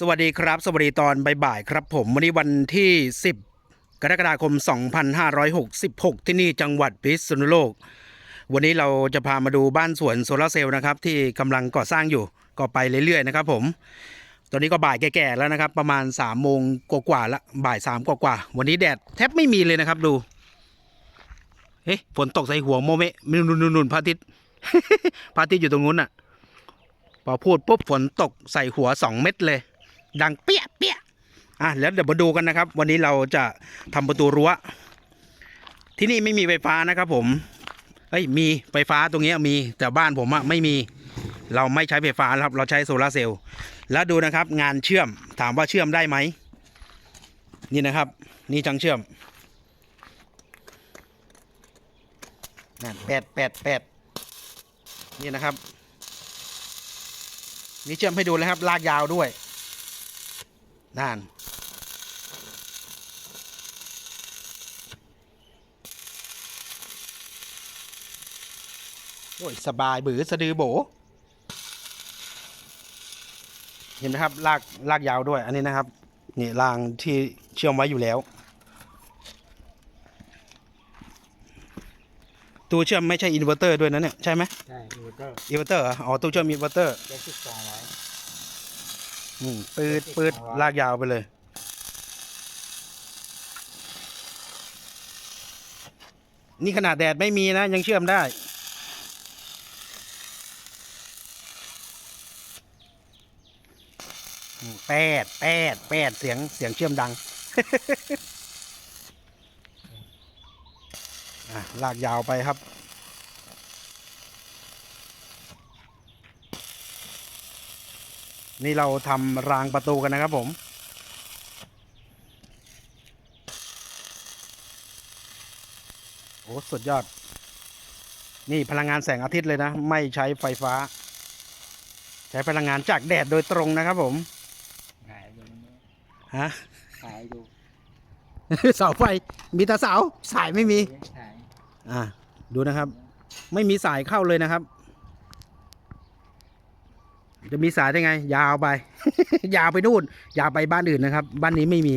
สวัสดีครับ สวัสดีตอนบ่ายๆครับ ผมวันนี้วันที่ 10 กรกฎาคม 2566 ที่นี่จังหวัดพิษณุโลก วันนี้เราจะพามาดูบ้านสวนโซลาร์เซลล์นะครับ ที่กำลังก่อสร้างอยู่ก็ไปเรื่อยๆนะครับ ผม ตอนนี้ก็บ่ายแก่ๆแล้วนะครับ ประมาณ3ามโมงกว่าๆละบ่ายสามกว่าๆวันนี้แดดแทบไม่มีเลยนะครับดูเฮ้ฝนตกใส่หัวโมเมนุ่นๆพระอาทิตย์พระอาทิตย์อยู่ตรงนู้นน่ะพอพูดปุ๊บฝนตกใส่หัวสองเม็ดเลย ดังเปี้ยเปี้ยอะแล้วเดี๋ยวมาดูกันนะครับ วันนี้เราจะทำประตูรั้ว ที่นี่ไม่มีไฟฟ้านะครับผมเอ้ยมีไฟฟ้าตรงเนี้ยมีแต่บ้านผมอะไม่มีเราไม่ใช้ไฟฟ้าครับ เราใช้โซลาร์เซลล์แล้วดูนะครับ งานเชื่อมถามว่าเชื่อมได้ไหมนี่นะครับ นี่จังเชื่อมนั่นแปดแปดแปดนี่นะครับนี่เชื่อมให้ดูเลยครับ ลากยาวด้วย นั่นโอ้ยสบายบือสะดือโบ เห็นไหมครับ ลากลากยาวด้วย อันนี้นะครับ นี่รางที่เชื่อมไว้อยู่แล้ว ตัวเชื่อมไม่ใช่อินเวอร์เตอร์ด้วยนะเนี่ย ใช่ไหมใช่อินเวอร์เตอร์อินเวอร์เตอร์เหรออ๋อ ตัวเชื่อมอินเวอร์เตอร์เจ็ดสิบสองร้อย อืมปืดปืดลากยาวไปเลย นี่ขนาดแดดไม่มีนะ ยังเชื่อมได้อืมแปดแปดแปดเสียงเสียงเชื่อมดังอะลากยาวไปครับ นี่เราทำรางประตูกันนะครับผม โอ้สุดยอด นี่พลังงานแสงอาทิตย์เลยนะ ไม่ใช้ไฟฟ้า ใช้พลังงานจากแดดโดยตรงนะครับผมขายดูฮะขายดูเสาไฟมีแต่เสาสายไม่มีขายอ่าดูนะครับ ไม่มีสายเข้าเลยนะครับ จะมีสายได้ไง ยาวไป ยาวไปนู่นยาวไปบ้านอื่นนะครับ บ้านนี้ไม่มี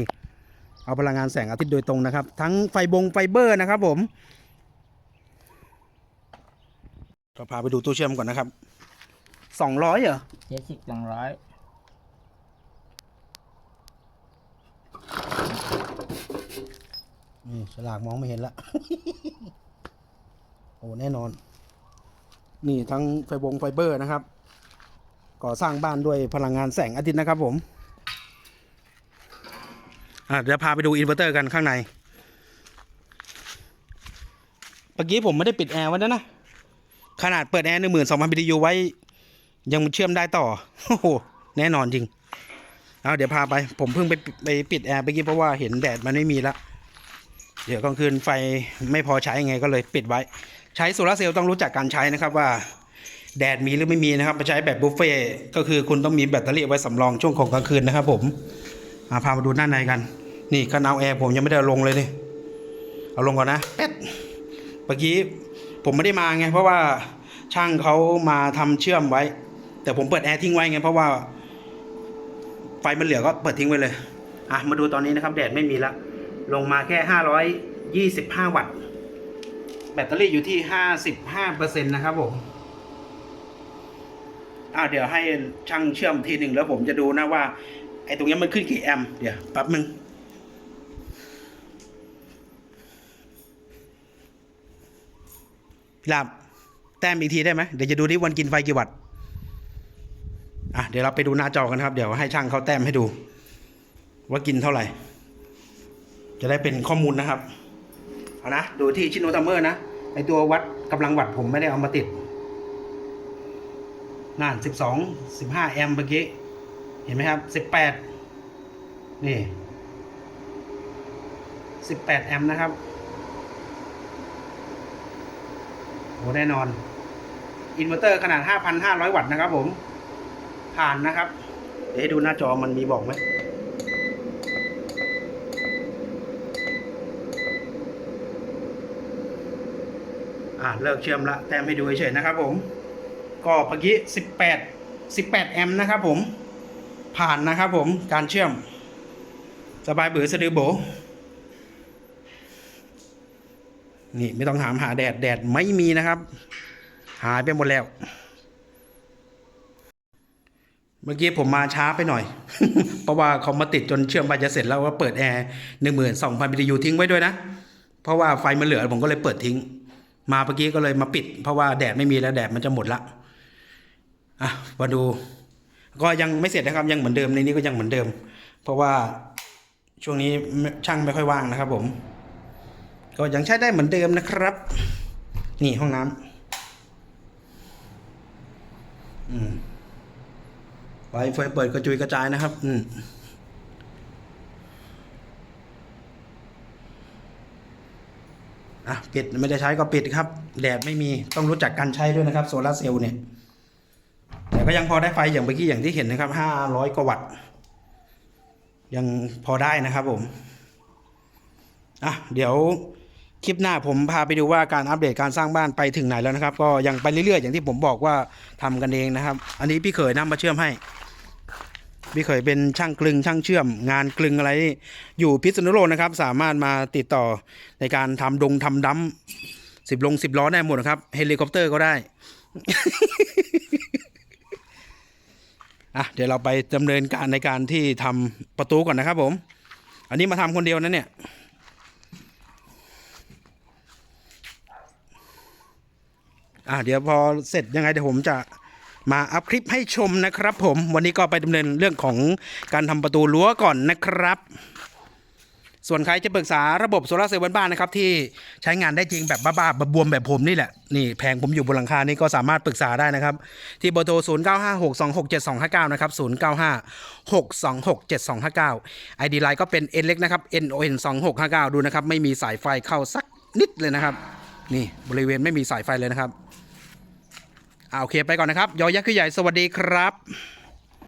เอาพลังงานแสงอาทิตย์โดยตรงนะครับ ทั้งไฟบงไฟเบอร์นะครับ ผมก็พาไปดูตู้เชื่อมก่อนนะครับสองร้อยเหรอเจ็ดสิบสองร้อยนี่ฉลากมองไม่เห็นละโอ้แน่นอน นี่ทั้งไฟบงไฟเบอร์นะครับ ก่อสร้างบ้านด้วยพลังงานแสงอาทิตย์นะครับผมอะเดี๋ยวพาไปดูอินเวอร์เตอร์กันข้างในเมื่อกี้ผมไม่ได้ปิดแอร์ไว้นะนะขนาดเปิดแอร์หนึ่งหมื่นสองพันบียูไว้ ยังเชื่อมได้ต่อโอ้โหแน่นอนจริงเอาเดี๋ยวพาไปผมเพิ่งไปไปปิดแอร์เมื่อกี้เพราะว่าเห็นแดดมันไม่มีละเดี๋ยวกลางคืนไฟไม่พอใช้ไงก็เลยปิดไว้ ใช้โซลาร์เซลล์ต้องรู้จักการใช้นะครับว่า แดดมีหรือไม่มีนะครับมาใช้แบบบุฟเฟ่ต์ก็คือคุณต้องมีแบตเตอรี่ไว้สำรองช่วงของกลางคืนนะครับผมอ่าพามาดูด้านในกัน นี่กันเอาแอร์ผมยังไม่ได้ลงเลยนี่เอาลงก่อนนะแป๊ดเมื่อกี้ผมไม่ได้มาไงเพราะว่าช่างเขามาทำเชื่อมไว้ แต่ผมเปิดแอร์ทิ้งไว้ไงเพราะว่า ไฟมันเหลือก็เปิดทิ้งไว้เลยอะมาดูตอนนี้นะครับ แดดไม่มีละลงมาแค่ห้าร้อยยี่สิบห้าวัตต์ แบตเตอรี่อยู่ที่ห้าสิบห้าเปอร์เซ็นต์นะครับผม อ่าเดี๋ยวให้ช่างเชื่อมทีหนึ่งแล้วผมจะดูนะว่าไอ้ตรงนี้มันขึ้นกี่แอมเดี๋ยวแป๊บนึงหลับแต้มอีกทีได้ไหมเดี๋ยวจะดูที่วันกินไฟกี่วัตต์อะเดี๋ยวเราไปดูหน้าจอกันครับ เดี๋ยวให้ช่างเขาแต้มให้ดู ว่ากินเท่าไหร่ จะได้เป็นข้อมูลนะครับเอานะดูที่ชิโนทัมเมอร์นะไอตัววัดกำลังวัดผมไม่ได้เอามาติด นั่นสิบสองสิบห้าแอมป์เมื่อกี้ เห็นไหมครับสิบแปดนี่สิบแปดแอมป์นะครับโอ้แน่นอน อินเวอร์เตอร์ขนาดห้าพันห้าร้อยวัตต์นะครับผม ผ่านนะครับ เดี๋ยวให้ดูหน้าจอมันมีบอกไหมอ่าเลิกเชื่อมละ แต้มให้ดูเฉยๆนะครับผม ก็เมื่อกี้ 18 18 แอมป์นะครับผมผ่านนะครับผมการเชื่อม สบายเบือสะดือโบ นี่ไม่ต้องถามหาแดด แดดไม่มีนะครับ หายไปหมดแล้ว เมื่อกี้ผมมาช้าไปหน่อย เพราะว่าเขามาติดจนเชื่อมไปจะเสร็จแล้วก็เปิดแอร์หนึ่งหมื่นสองพันบิยูทิ้งไว้ด้วยนะ เพราะว่าไฟมันเหลือผมก็เลยเปิดทิ้ง มาเมื่อกี้ก็เลยมาปิด เพราะว่าแดดไม่มีแล้วแดดมันจะหมดละ อะมาดู ก็ยังไม่เสร็จนะครับ ยังเหมือนเดิมในนี้ก็ยังเหมือนเดิม เพราะว่าช่วงนี้ช่างไม่ค่อยว่างนะครับ ผม ก็ยังใช้ได้เหมือนเดิมนะครับ นี่ห้องน้ำอืมไฟไฟเปิดกระจุยกระจายนะครับ อืมอะปิดไม่ได้ใช้ก็ปิดครับ แดดไม่มีต้องรู้จักการใช้ด้วยนะครับ โซลาร์เซลล์เนี่ย ก็ยังพอได้ไฟอย่างเมื่อกี้อย่างที่เห็นนะครับห้าร้อยกว่าวัตต์ยังพอได้นะครับผมอะเดี๋ยวคลิปหน้าผมพาไปดูว่าการอัปเดตการสร้างบ้านไปถึงไหนแล้วนะครับ ก็ยังไปเรื่อยๆ อย่างที่ผมบอกว่าทำกันเองนะครับ อันนี้พี่เขยนำมาเชื่อมให้ พี่เขยเป็นช่างกลึงช่างเชื่อม งานกลึงอะไรอยู่พิษณุโลกนะครับ สามารถมาติดต่อในการทำดงทำดัมสิบลงสิบล้อได้หมดนะครับเฮลิคอปเตอร์ก็ได้ อะเดี๋ยวเราไปดำเนินการในการที่ทำประตูก่อนนะครับผม อันนี้มาทำคนเดียวนะเนี่ยอะเดี๋ยวพอเสร็จยังไงเดี๋ยวผมจะมาอัพคลิปให้ชมนะครับผมวันนี้ก็ไปดำเนินเรื่องของการทำประตูรั้วก่อนนะครับ ส่วนใครจะปรึกษาระบบโซลาร์เซลล์บ้านๆนะครับที่ใช้งานได้จริงแบบบ้าๆบวมแบบผมนี่แหละนี่แผงผมอยู่บนหลังคานี่ก็สามารถปรึกษาได้นะครับ ที่เบอร์โทร 0 9 5 6 2 6 7 2 5 9 นะครับ 0 9 5 6 2 6 7 2 5 9 ID ไลน์ก็เป็น N เล็กนะครับ N O N 2 6 5 9 ดูนะครับ ไม่มีสายไฟเข้าสักนิดเลยนะครับ นี่บริเวณไม่มีสายไฟเลยนะครับอ่าโอเคไปก่อนนะครับยอยักษ์คือใหญ่สวัสดีครับ